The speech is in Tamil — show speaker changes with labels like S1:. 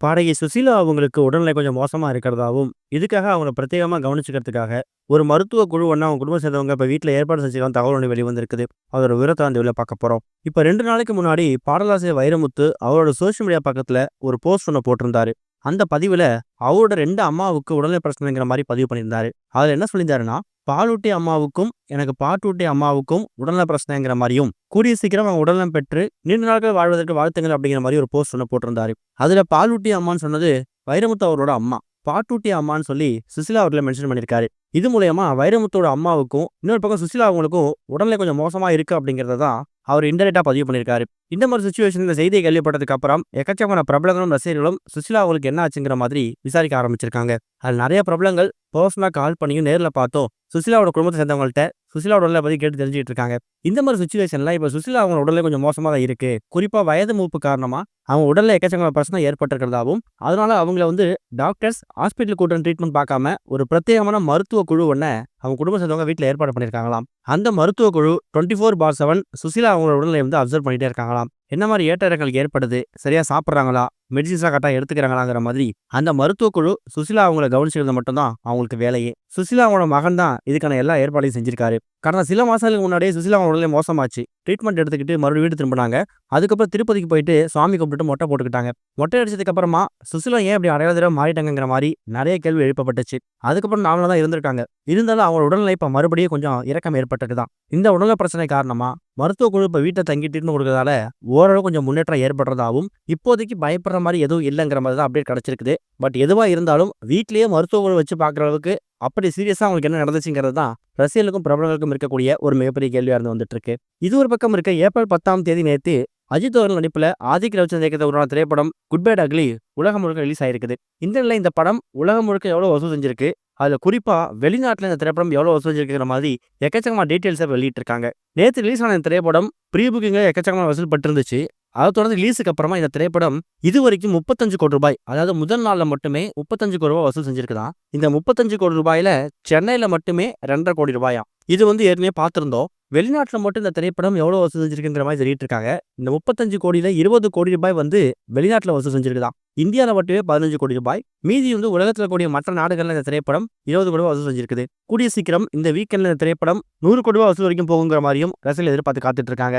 S1: பாடகி சுசீலா அவங்களுக்கு உடல்நிலை கொஞ்சம் மோசமா இருக்கிறதாவும், இதுக்காக அவங்கள பிரத்யேகமா கவனிச்சுக்கிறதுக்காக, ஒரு மருத்துவ குழு ஒண்ணு அவங்க குடும்ப சேர்ந்தவங்க இப்போ வீட்டில் ஏற்பாடு செஞ்சுக்கலாம் தகவல் ஒன்று வெளிவந்திருக்குது. அதோட விவரத்தை அந்த வெளியில் பார்க்க போகிறோம் இப்ப ரெண்டு நாளைக்கு முன்னாடி பாடலாசிரியர் வைரமுத்து அவரோட சோஷியல் மீடியா பக்கத்துல ஒரு போஸ்ட் ஒன்று போட்டிருந்தாரு. அந்த பதிவுல அவரோட ரெண்டு அம்மாவுக்கு உடல்நிலை பிரச்சனைங்கிற மாதிரி பதிவு பண்ணியிருந்தாரு. அதுல என்ன சொல்லியிருந்தாருன்னா, பாலூட்டி அம்மாவுக்கும், எனக்கு பாட்டூட்டி அம்மாவுக்கும் உடல்நல பிரச்சனைங்கிற மாதிரியும் கூடிய சீக்கிரம் அவங்க உடல்நலம் பெற்று நீண்ட நாட்கள் வாழ்வதற்கு வாழ்த்துங்கள் அப்படிங்கிற மாதிரி ஒரு போஸ்ட் ஒன்று போட்டிருந்தாரு. அதுல பாலூட்டி அம்மான்னு சொன்னது வைரமுத்து அவரோட அம்மா. பாட்டூட்டி அம்மான்னு சொல்லி சுசிலா அவர்களை மென்ஷன் பண்ணியிருக்காரு. இது மூலயமா வைரமுத்தோட அம்மாவுக்கும், இன்னொரு பக்கம் சுசிலா அவங்களுக்கும் உடல்நிலை கொஞ்சம் மோசமா இருக்கு அப்படிங்கிறத தான் அவர் இன்டைரக்ட்டா பதிவு பண்ணியிருக்காரு. இந்த மாதிரி சுச்சுவேஷன் இந்த செய்தியை கேள்விப்பட்டதுக்கு அப்புறம் எக்கச்சக்கமான பிரபலங்களும், ரசிகர்களும் சுசிலா அவங்களுக்கு என்ன ஆச்சுங்கிற மாதிரி விசாரிக்க ஆரம்பிச்சிருக்காங்க. அதுல நிறைய பிரபலங்கள் பர்சனாக கால் பண்ணியும், நேரில் பார்த்தோம் சுசிலாவோட குடும்பத்தை சேர்ந்தவங்கள்ட்ட சுசிலாவோட உடலை பற்றி கேட்டு தெரிஞ்சுக்கிட்டு இருக்காங்க. இந்த மாதிரி சுச்சுவேஷன்லாம் இப்போ சுசிலா அவங்க உடலே கொஞ்சம் மோசமாக தான் இருக்குது குறிப்பாக வயது மூப்பு காரணமாக அவங்க உடலில் எக்கச்சக்கமான பிரச்சனை ஏற்பட்டிருக்கிறதாகவும் அதனால் அவங்கள வந்து டாக்டர்ஸ் ஹாஸ்பிட்டல் கூட்டம் ட்ரீட்மெண்ட் பார்க்காம, ஒரு பிரத்யேகமான மருத்துவ குழு ஒன்று அவங்க குடும்பம் சேர்ந்தவங்க வீட்டில் ஏற்பாடு பண்ணியிருக்காங்களாம். அந்த மருத்துவ குழு twenty four for seven Sushila அவங்களோட உடலை வந்து அப்சர்வ் பண்ணிகிட்டே இருக்காங்களாம். என்ன மாதிரி ஏற்ற இறக்கங்கள் ஏற்படுது, சரியாக சாப்பிட்றாங்களா மெடிசின்ஸ்லாம் கரெக்டாக எடுத்துக்கிறாங்களாங்கிற மாதிரி அந்த மருத்துவ குழு சுசீலா அவங்கள கவனிச்சுக்கிறது மட்டும்தான் அவங்களுக்கு வேலையே. சுசிலா அவங்களோட மகன் தான் இதுக்கான எல்லா ஏற்பாடையும் செஞ்சிருக்காரு. கடந்த சில மாசங்களுக்கு முன்னாடியே சுசிலா உடலே மோசமாச்சு. ட்ரீட்மெண்ட் எடுத்துக்கிட்டு மறுபடியும் வீடு திரும்பினாங்க அதுக்கப்புறம் திருப்பதிக்கு போயிட்டு சாமி கும்பிட்டு மொட்டை போட்டுக்கிட்டாங்க. மொட்டை அடிச்சதுக்கு அப்புறமா சுசிலா ஏன் அப்படி அடையாள தெரியாம மாதிரி நிறைய கேள்வி எழுப்பப்பட்டுச்சு. அதுக்கப்புறம் நார்மலா தான் இருந்திருக்காங்க. இருந்தாலும் அவங்க உடல்நிலை இப்போ மறுபடியும் கொஞ்சம் இறக்கம் ஏற்பட்டது தான் இந்த உடல்நல பிரச்சனை காரணமாக மருத்துவ குழு இப்போ வீட்டை தங்கிட்டு கொடுக்கறதால ஓரளவு கொஞ்சம் முன்னேற்றம் ஏற்படுறதாகவும் இப்போதைக்கு பயப்படுற மாரி எதுவும் இல்லைங்கிற மாதிரி தான் அப்டேட் கிடச்சிருக்குது பட் எதுவாக இருந்தாலும் வீட்லயே மருத்துவ வச்சு பார்க்குற அளவுக்கு அப்படி சீரியஸாக அவங்களுக்கு என்ன நடந்துச்சுங்கிறது தான் ரசிகர்களுக்கும், பிரபலங்களுக்கும் இருக்கக்கூடிய ஒரு மிகப்பெரிய கேள்வியாக இருந்து வந்துட்டு இருக்கு. இது ஒரு பக்கம் இருக்க ஏப்ரல் 10ஆம் தேதி நேற்று அஜித் அவர்கள் நடிப்புல ஆதிக் ரவிச்சந்த் இயக்கத்தை உருவான திரைப்படம் குட் பேட் அக்லி உலகம் முழுக்க ரிலீஸ் ஆயிருக்குது. இந்த நிலை இந்த படம் உலகம் முழுக்க எவ்வளோ வசூல் செஞ்சிருக்கு, அதுல குறிப்பா வெளிநாட்டில் இந்த திரைப்படம் எவ்வளவு வசூல் செஞ்சிருக்கிற மாதிரி எக்கச்சக்கமான டீட்டெயில்ஸை வெளியிட்டிருக்காங்க. நேற்று ரிலீஸ் ஆன இந்த திரைப்படம் ப்ரீ புக்கிங்ல எக்கச்சக்கமான வசூல் பட்டிருந்துச்சு. அத தொடர்ந்து ரிலீஸுக்கு அப்புறமா இந்த திரைப்படம் இதுவரைக்கும் 35 கோடி ரூபாய் அதாவது முதல் நாள்ல மட்டுமே 35 கோடி ரூபாய் வசூல் செஞ்சிருக்குதான் இந்த 35 கோடி ரூபாயில சென்னையில மட்டுமே 2.5 கோடி ரூபாயாம். இது வந்து ஏற்கனவே பார்த்துருந்தோம் வெளிநாட்டுல மட்டும் இந்த திரைப்படம் எவ்வளோ வசூல் செஞ்சிருக்குங்கிற மாரி வெளியிட்டிருக்காங்க. இந்த முப்பத்தஞ்சு கோடியில் இருபது கோடி ரூபாய் வந்து வெளிநாட்டுல வசூல் செஞ்சிருக்குதான் இந்தியால மட்டுமே 15 கோடி ரூபாய். மீதி வந்து உலகத்துல கூடிய மற்ற நாடுகள்ல இந்த திரைப்படம் 20 கோடி ரூபாய் வசூல் செஞ்சிருக்குது. கூடிய சீக்கிரம் இந்த வீக்கெண்டில் இந்த திரைப்படம் நூறு கோடி ரூபாய் வசூல் வரைக்கும் போகுங்கிற மாதிரியும் ரசிகர்கள் எதிர்பார்த்து காத்துட்டு இருக்காங்க.